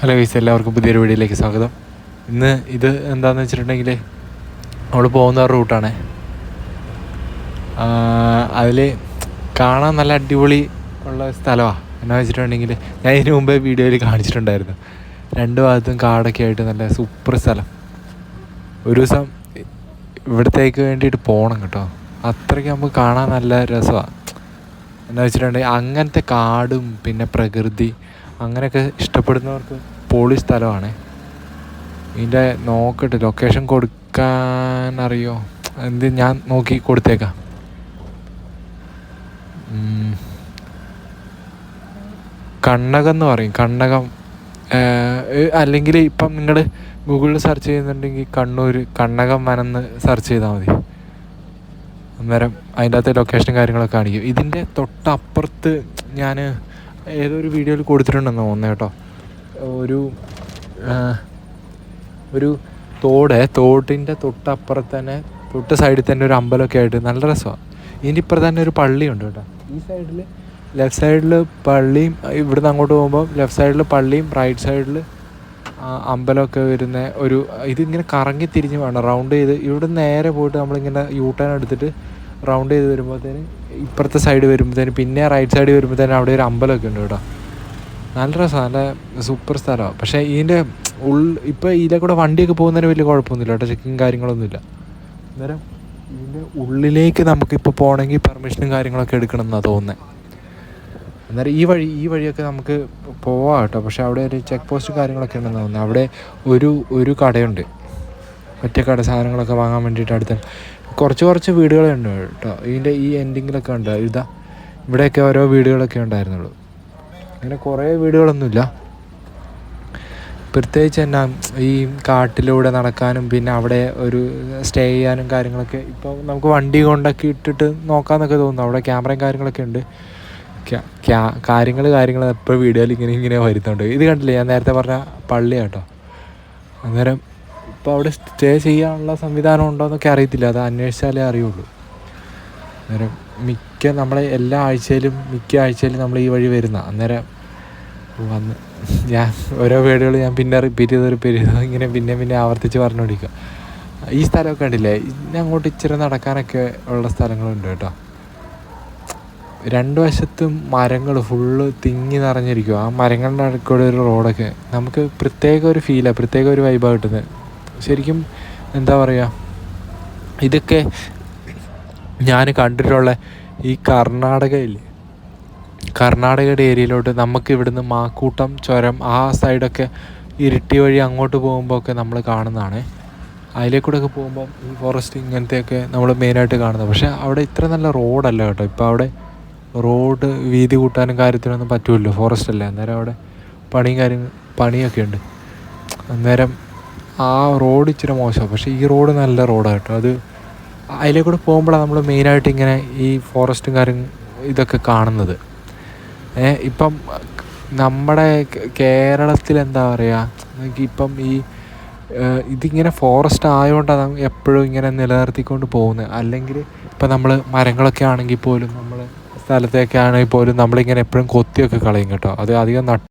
Hello guys എല്ലാവർക്കും പുതിയൊരു വീഡിയോയിലേക്ക് സ്വാഗതം. ഇന്ന് ഇത് എന്താണെന്ന് വെച്ചിട്ടുണ്ടെങ്കിൽ നമ്മൾ പോകുന്ന റൂട്ടാണ്. അതിൽ കാണാൻ നല്ല അടിപൊളി ഉള്ള സ്ഥലമാണ് എന്നാ വെച്ചിട്ടുണ്ടെങ്കിൽ ഞാൻ ഇതിനു മുമ്പേ വീഡിയോയിൽ കാണിച്ചിട്ടുണ്ടായിരുന്നു. രണ്ട് ഭാഗത്തും കാടൊക്കെ ആയിട്ട് നല്ല സൂപ്പർ സ്ഥലം. ഒരു ദിവസം ഇവിടത്തേക്ക് വേണ്ടിയിട്ട് പോകണം കേട്ടോ. അത്രയ്ക്ക് നമുക്ക് കാണാൻ നല്ല രസമാണ് എന്നാ വെച്ചിട്ടുണ്ടെങ്കിൽ അങ്ങനത്തെ കാടും പിന്നെ പ്രകൃതി അങ്ങനെയൊക്കെ ഇഷ്ടപ്പെടുന്നവർക്ക് പൊളി സ്ഥലമാണ്. ഇതിന്റെ നോക്കട്ടെ ലൊക്കേഷൻ കൊടുക്കാൻ അറിയോ എന്ത് ഞാൻ നോക്കി കൊടുത്തേക്കാം. കണ്ണകം എന്ന് പറയും. കണ്ണകം അല്ലെങ്കിൽ ഇപ്പം നിങ്ങൾ ഗൂഗിളിൽ സെർച്ച് ചെയ്യുന്നുണ്ടെങ്കിൽ കണ്ണൂർ കണ്ണകം വനന്ന് സെർച്ച് ചെയ്താൽ മതി. അന്നേരം അതിന്റെ അകത്തെ ലൊക്കേഷനും കാര്യങ്ങളൊക്കെ കാണിക്കും. ഇതിന്റെ തൊട്ടപ്പുറത്ത് ഞാൻ ഏതൊരു വീഡിയോയിൽ കൊടുത്തിട്ടുണ്ടെന്ന് തോന്നുന്നു കേട്ടോ. ഒരു ഒരു തോട് തോട്ടിന്റെ തൊട്ടപ്പുറത്ത് തന്നെ തൊട്ട് സൈഡിൽ തന്നെ ഒരു അമ്പലമൊക്കെ ആയിട്ട് നല്ല രസമാണ് ഇതിന്റെ ഇപ്പുറത്ത് തന്നെ ഒരു പള്ളിയുണ്ട് കേട്ടോ. ഈ സൈഡിൽ ലെഫ്റ്റ് സൈഡിൽ പള്ളിയും ഇവിടുന്ന് അങ്ങോട്ട് പോകുമ്പോൾ ലെഫ്റ്റ് സൈഡിൽ പള്ളിയും റൈറ്റ് സൈഡിൽ അമ്പലമൊക്കെ വരുന്ന ഒരു ഇതിങ്ങനെ കറങ്ങി തിരിഞ്ഞ് വേണം. റൗണ്ട് ചെയ്ത് ഇവിടെ നേരെ പോയിട്ട് നമ്മളിങ്ങനെ യൂ ടേൺ എടുത്തിട്ട് റൗണ്ട് ചെയ്ത് വരുമ്പോഴത്തേന് ഇപ്പുറത്തെ സൈഡ് വരുമ്പോഴത്തേന് പിന്നെ റൈറ്റ് സൈഡ് വരുമ്പോഴത്തേന് അവിടെ ഒരു അമ്പലമൊക്കെ ഉണ്ട് കേട്ടോ. നല്ല രസമാണ് നല്ല സൂപ്പർ സ്ഥലമാണ് പക്ഷേ ഇതിന്റെ ഉൾ ഇപ്പോൾ ഇതിലെ കൂടെ വണ്ടിയൊക്കെ പോകുന്നതിന് വലിയ കുഴപ്പമൊന്നുമില്ല കേട്ടോ ചെക്കിങ് കാര്യങ്ങളൊന്നുമില്ല. അന്നേരം ഇതിന്റെ ഉള്ളിലേക്ക് നമുക്കിപ്പോൾ പോകണമെങ്കിൽ പെർമിഷനും കാര്യങ്ങളൊക്കെ എടുക്കണം എന്നാണ് തോന്നുന്നത് അന്നേരം ഈ വഴി ഈ വഴിയൊക്കെ നമുക്ക് പോവാം കേട്ടോ. പക്ഷെ അവിടെ ഒരു ചെക്ക് പോസ്റ്റ് കാര്യങ്ങളൊക്കെ ഉണ്ടെന്ന് തോന്നുന്നു. അവിടെ ഒരു ഒരു കടയുണ്ട്. മറ്റേ കട സാധനങ്ങളൊക്കെ വാങ്ങാൻ വേണ്ടിയിട്ട് അടുത്ത് കുറച്ച് കുറച്ച് വീടുകളുണ്ട് കേട്ടോ. ഇതിന്റെ ഈ എൻഡിങ്ങിലൊക്കെ ഉണ്ട് ഇതാ ഇവിടെയൊക്കെ ഓരോ വീടുകളൊക്കെ ഉണ്ടായിരുന്നുള്ളൂ. അങ്ങനെ കുറേ വീടുകളൊന്നുമില്ല. പ്രത്യേകിച്ച് എന്നാ ഈ കാട്ടിലൂടെ നടക്കാനും പിന്നെ അവിടെ ഒരു സ്റ്റേ ചെയ്യാനും കാര്യങ്ങളൊക്കെ ഇപ്പോൾ നമുക്ക് വണ്ടി കൊണ്ടൊക്കെ ഇട്ടിട്ട് നോക്കാമെന്നൊക്കെ തോന്നുന്നു. അവിടെ ക്യാമറയും കാര്യങ്ങളൊക്കെ ഉണ്ട്. കാര്യങ്ങൾ കാര്യങ്ങൾ എപ്പോഴും വീഡിയോയിൽ ഇങ്ങനെ ഇങ്ങനെ വരുന്നുണ്ട്. ഇത് കണ്ടില്ലേ? ഞാൻ നേരത്തെ പറഞ്ഞ പള്ളിയാട്ടോ അന്നേരം ഇപ്പോൾ അവിടെ സ്റ്റേ ചെയ്യാനുള്ള സംവിധാനം ഉണ്ടോ എന്നൊക്കെ അറിയത്തില്ല. അത് അന്വേഷിച്ചാലേ അറിയുള്ളൂ. അന്നേരം മിക്ക നമ്മളെ എല്ലാ ആഴ്ചയിലും മിക്ക ആഴ്ചയിലും നമ്മൾ ഈ വഴി വരുന്ന അന്നേരം വന്ന് ഞാൻ ഓരോ വീടുകൾ ഞാൻ പിന്നെ റിപ്പീറ്റ് ചെയ്ത് റിപ്പീറ്റ് ചെയ്ത് ഇങ്ങനെ പിന്നെ പിന്നെ ആവർത്തിച്ച് പറഞ്ഞുകൊണ്ടിരിക്കുക ഈ സ്ഥലമൊക്കെ കണ്ടില്ലേ? ഇനി അങ്ങോട്ട് ഇച്ചിരി നടക്കാനൊക്കെ ഉള്ള സ്ഥലങ്ങളുണ്ട് കേട്ടോ. രണ്ട് വശത്തും മരങ്ങൾ ഫുള്ള് തിങ്ങി നിറഞ്ഞിരിക്കും ആ മരങ്ങളുടെ അടുക്കൂടെ ഒരു റോഡൊക്കെ നമുക്ക് പ്രത്യേക ഒരു ഫീലാണ് പ്രത്യേക ഒരു വൈബാണ് കിട്ടുന്നത്. ശരിക്കും എന്താ പറയുക ഇതൊക്കെ ഞാൻ കണ്ടിട്ടുള്ള ഈ കർണാടകയില്ലേ കർണാടകയുടെ ഏരിയയിലോട്ട് നമുക്ക് ഇവിടുന്ന് മാക്കൂട്ടം ചുരം ആ സൈഡൊക്കെ ഇരുട്ടി വഴി അങ്ങോട്ട് പോകുമ്പോൾ ഒക്കെ നമ്മൾ കാണുന്നതാണ്. അതിലേക്കൂടെ ഒക്കെ പോകുമ്പോൾ ഈ ഫോറസ്റ്റ് ഇങ്ങനത്തെയൊക്കെ നമ്മൾ മെയിനായിട്ട് കാണുന്നത്. പക്ഷേ അവിടെ ഇത്ര നല്ല റോഡല്ല കേട്ടോ. ഇപ്പോൾ അവിടെ റോഡ് വീതി കൂട്ടാനും കാര്യത്തിനൊന്നും പറ്റുമല്ലോ ഫോറസ്റ്റ് അല്ലേ. അന്നേരം അവിടെ പണിയും കാര്യങ്ങൾ പണിയൊക്കെ ഉണ്ട് അന്നേരം ആ റോഡ് ഇച്ചിരി മോശമാണ്. പക്ഷേ ഈ റോഡ് നല്ല റോഡാണ് കേട്ടോ. അത് കൂടെ പോകുമ്പോഴാണ് നമ്മൾ മെയിനായിട്ട് ഇങ്ങനെ ഈ ഫോറസ്റ്റും കാര്യം ഇതൊക്കെ കാണുന്നത്. ഇപ്പം നമ്മുടെ കേരളത്തിൽ എന്താ പറയുക ഇപ്പം ഈ ഇതിങ്ങനെ ഫോറസ്റ്റ് ആയതുകൊണ്ടാണ് എപ്പോഴും ഇങ്ങനെ നിലനിർത്തിക്കൊണ്ട് പോകുന്നത്. അല്ലെങ്കിൽ ഇപ്പം നമ്മൾ മരങ്ങളൊക്കെ ആണെങ്കിൽ പോലും നമ്മൾ സ്ഥലത്തൊക്കെ ആണെങ്കിൽ പോലും നമ്മളിങ്ങനെ എപ്പോഴും കൊത്തിയൊക്കെ കളയും കേട്ടോ. അത് അധികം നട്ട്